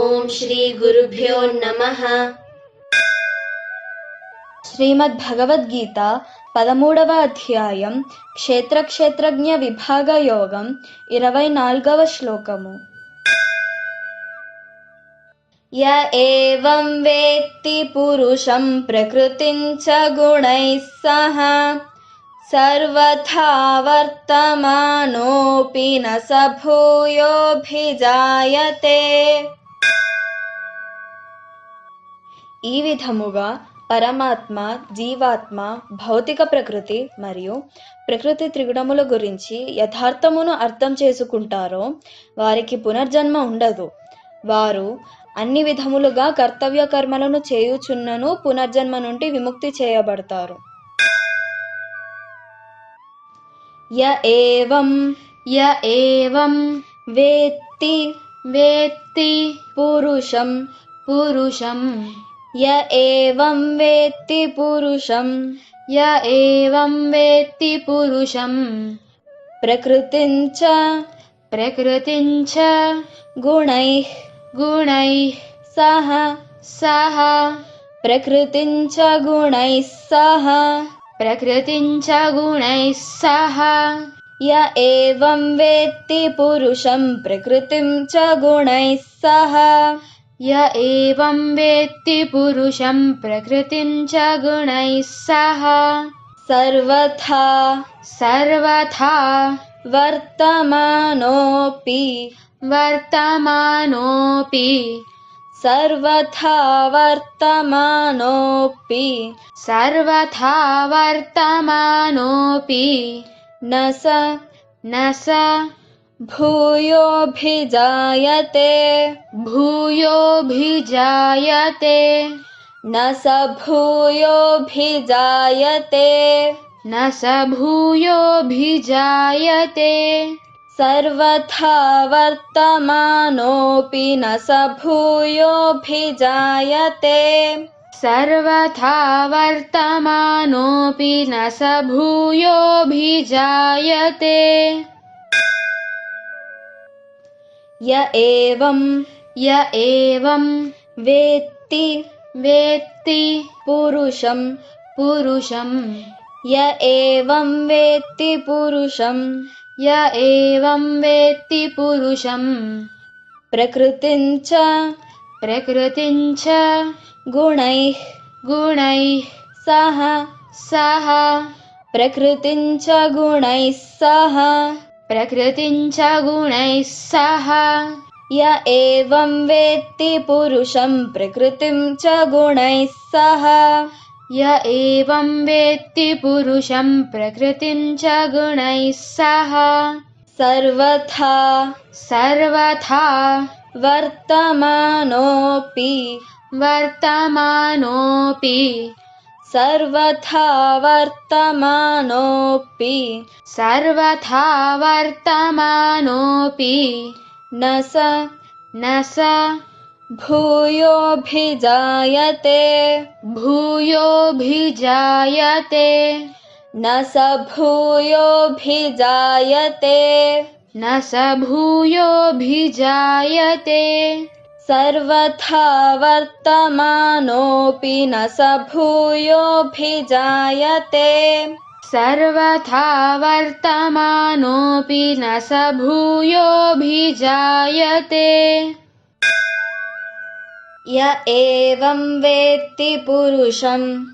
ॐ श्रीगुरुभ्यो नमः। श्रीमद्भगवद्गीता पदमूडव अध्यायं क्षेत्रक्षेत्रज्ञविभागयोगम् इरवैनाल्कवश्लोकम् य एवं वेत्ति पुरुषं प्रकृतिं च गुणैः सह। सर्वथा वर्तमानोऽपि न स भूयोऽभिजायते। ఈ విధముగా పరమాత్మ జీవాత్మ భౌతిక ప్రకృతి మరియు ప్రకృతి త్రిగుణముల గురించి యథార్థమును అర్థం చేసుకుంటారో వారికి పునర్జన్మ ఉండదు. వారు అన్ని విధములుగా కర్తవ్య కర్మలను చేయుచున్నను పునర్జన్మ నుండి విముక్తి చేయబడతారు. య ఏవం య ఏవం వేత్తి వేత్తి పురుషం పురుషం. य एवं वेत्ति वेत्तिपुरुषं य एवं वेत्तिपुरुषं प्रकृतिं च प्रकृतिं च गुणैः। गुणैः सह। सह। प्रकृतिं च गुणैः सह। प्रकृतिं च गुणैः सह। य एवं वेत्ति पुरुषं प्रकृतिं च गुणैः सह। य एवं वेत्ति पुरुषं प्रकृतिं च गुणैः सह। सर्वथा। सर्वथा। वर्तमानोऽपि। वर्तमानोऽपि। सर्वथा वर्तमानोऽपि। सर्वथा वर्तमानोऽपि। न स। न स। भूयोऽभिजायते भूयोऽभिजायते न स भूयोऽभिजायते न स भूयोऽभिजायते। सर्वथा वर्तमानोऽपि न स भूयोऽभिजायते। सर्वथा वर्तमानोऽपि न स भूयोऽभिजायते। य एवं। य एवं। वेत्ति वेत्ति पुरुषं। पुरुषं। य एवं वेत्ति पुरुषं। य एवं वेत्ति पुरुषं। प्रकृतिं च। प्रकृतिं च। गुणैः। गुणैः। सह सह प्रकृतिं च गुणैः सह प्रकृतिं च गुणैः सह। य एवं वेत्ति पुरुषं प्रकृतिं च गुणैः सह। य एवं वेत्ति पुरुषं प्रकृतिं च गुणैः सह। सर्वथा सर्वथा वर्तमानोऽपि वर्तमानोऽपि सर्वथा वर्तमानोऽपि सर्वथा वर्तमानोऽपि न स न स भूयोऽभिजायते भूयोऽभिजायते न स भूयोऽभिजायते न स भूयोऽभिजायते सर्वथा वर्तमानोऽपि न स भूयोऽभिजायते। सर्वथा वर्तमानोऽपि न स भूयोऽभिजायते। य एवं वेत्ति पुरुषं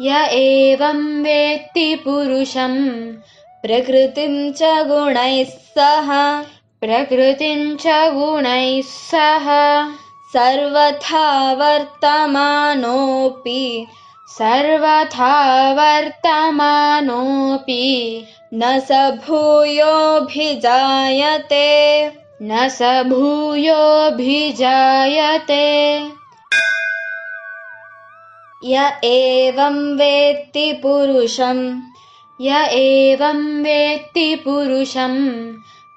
य एवं वेत्ति पुरुषं प्रकृतिं च गुणैः सह प्रकृतिं च गुणैः सह सर्वथा वर्तमानोऽपि सर्वथा वर्तमानोऽपि न स भूयोऽभिजायते न स भूयोऽभिजायते। य एवं वेत्ति पुरुषं य एवं वेत्ति पुरुषं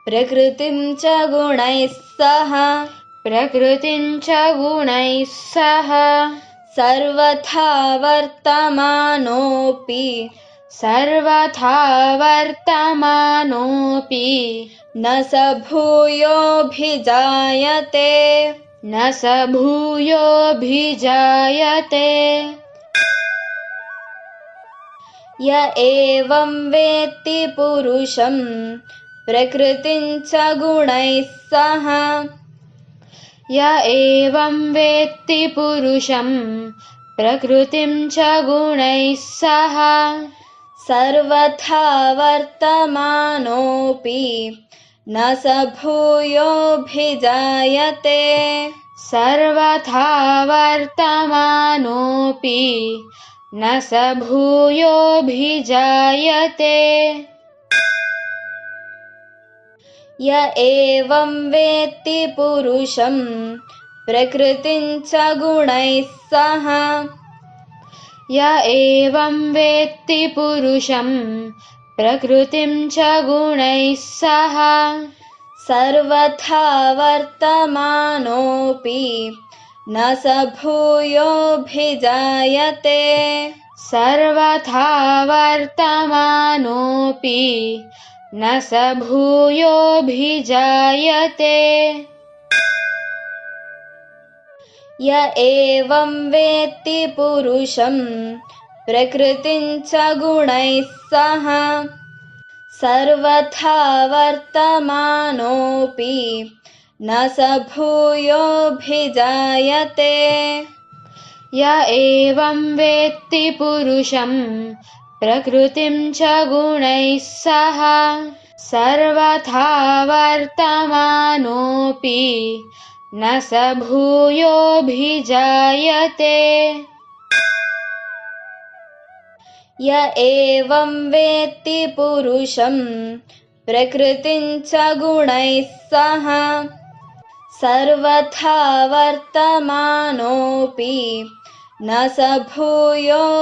प्रकृतिं च गुणैः सह। प्रकृतिं च गुणैः सह। सर्वथा वर्तमानोऽपि। सर्वथा वर्तमानोऽपि। न स भूयोऽभिजायते। न स भूयोऽभिजायते। य एवं वेत्ति पुरुषं प्रकृतिं च गुणैः सह। य एवं वेत्ति पुरुषं प्रकृतिं च गुणैः सह। सर्वथा वर्तमानोऽपि न स भूयोऽभिजायते। सर्वथा वर्तमानोऽपि न स भूयोऽभिजायते य एवं वेत्ति पुरुषं प्रकृतिं च गुणैः सह। य एवं वेत्ति पुरुषं प्रकृतिं च गुणैः सह। सर्वथा वर्तमानोऽपि न स भूयोऽभिजायते। सर्वथा वर्तमानोऽपि न स भूयोऽभिजायते य एवं वेत्ति पुरुषं प्रकृतिं च गुणैः सह। सर्वथा वर्तमानोऽपि न स भूयोऽभिजायते य एवं वेत्ति पुरुषं प्रकृतिं च गुणैः सह सर्वथा वर्तमानोऽपि न स भूयोऽभिजायते। य एवं वेत्ति पुरुषं प्रकृतिं च गुणैः सह सर्वथा वर्तमानोऽपि न स भूयोऽभिजायते।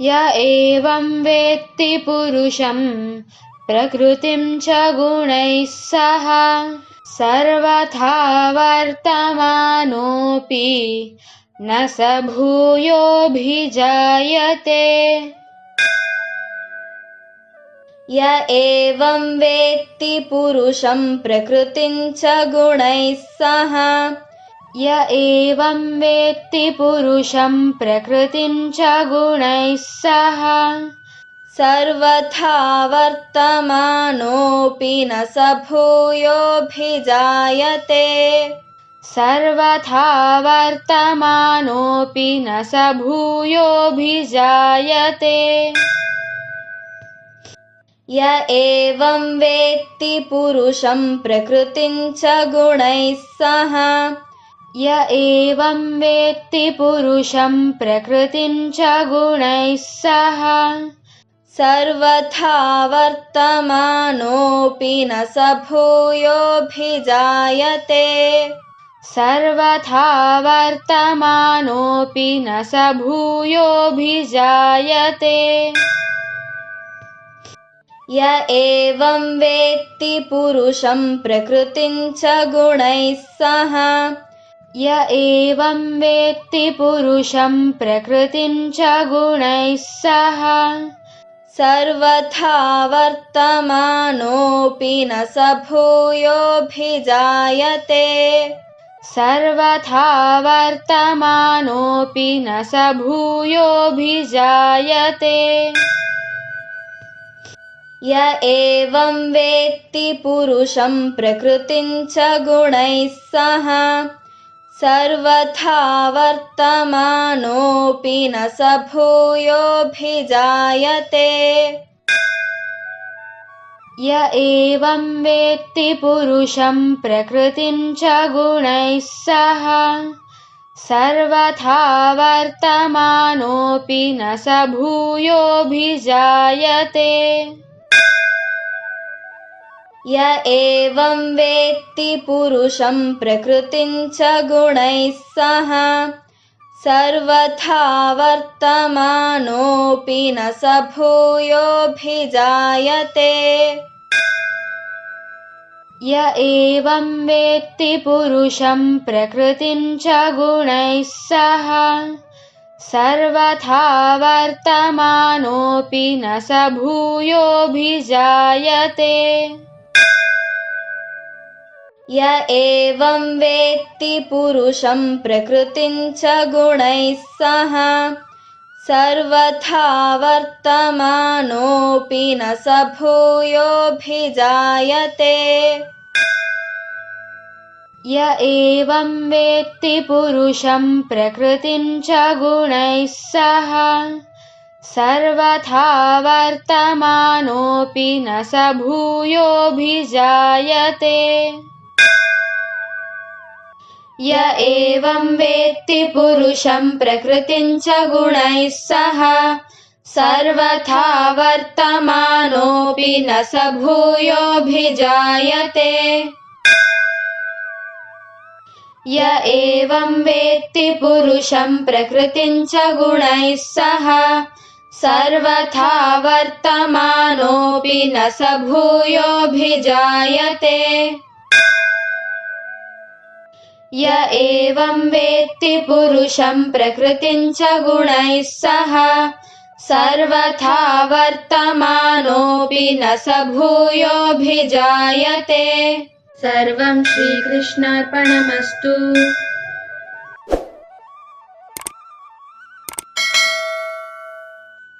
य एवं वेत्ति पुरुषं प्रकृतिं च गुणैः सह। सर्वथा वर्तमानोऽपि न स भूयोऽभिजायते। य एवं वेत्ति पुरुषं प्रकृतिं च गुणैः सह य एवं वेत्ति पुरुषं प्रकृतिं च गुणैः सह। सर्वथा वर्तमानोऽपि न स भूयोऽभिजायते। सर्वथा वर्तमानोऽपि न स भूयोऽभिजायते। य एवं वेत्ति पुरुषं प्रकृतिं च गुणैः सह य एवं वेत्ति पुरुषं प्रकृतिं च गुणैः सह। सर्वथा वर्तमानोऽपि न स भूयोऽभिजायते। सर्वथा वर्तमानोऽपि न स भूयोऽभिजायते। य एवं वेत्ति पुरुषं प्रकृतिं च गुणैः सह य एवं वेत्ति पुरुषं प्रकृतिं च गुणैः सह। सर्वथा वर्तमानोऽपि न स भूयोऽभिजायते। सर्वथा वर्तमानोऽपि न स भूयोऽभिजायते। य एवं वेत्ति पुरुषं प्रकृतिं च गुणैः सह सर्वथा वर्तमानोऽपि न स भूयोऽभिजायते य एवं वेत्ति पुरुषं प्रकृतिं च गुणैः सह। सर्वथा वर्तमानोऽपि न स भूयोऽभिजायते य एवं वेत्ति पुरुषं प्रकृतिं च गुणैः सह। सर्वथा वर्तमानोऽपि न स भूयोऽभिजायते। य एवं वेत्ति पुरुषं प्रकृतिं च गुणैः सह। सर्वथा वर्तमानोऽपि न स भूयोऽभिजायते य एवं वेत्ति पुरुषं प्रकृतिं च गुणैः सह। सर्वथा वर्तमानोऽपि न स भूयोऽभिजायते। य एवं वेत्ति पुरुषं प्रकृतिं च गुणैः सह। सर्वथा वर्तमानोऽपि न स भूयोऽभिजायते य एवं वेत्ति पुरुषं प्रकृतिं च गुणैः सह। सर्वथा वर्तमानोऽपि न स भूयोऽभिजायते। य एवं वेत्ति पुरुषं प्रकृतिं च गुणैः सह। सर्वथा वर्तमानोऽपि न स भूयोऽभिजायते य एवं वेत्ति पुरुषं प्रकृतिं च गुणैः सह। सर्वथा वर्तमानोऽपि न स भूयोऽभिजायते। सर्वं श्रीकृष्णार्पणमस्तु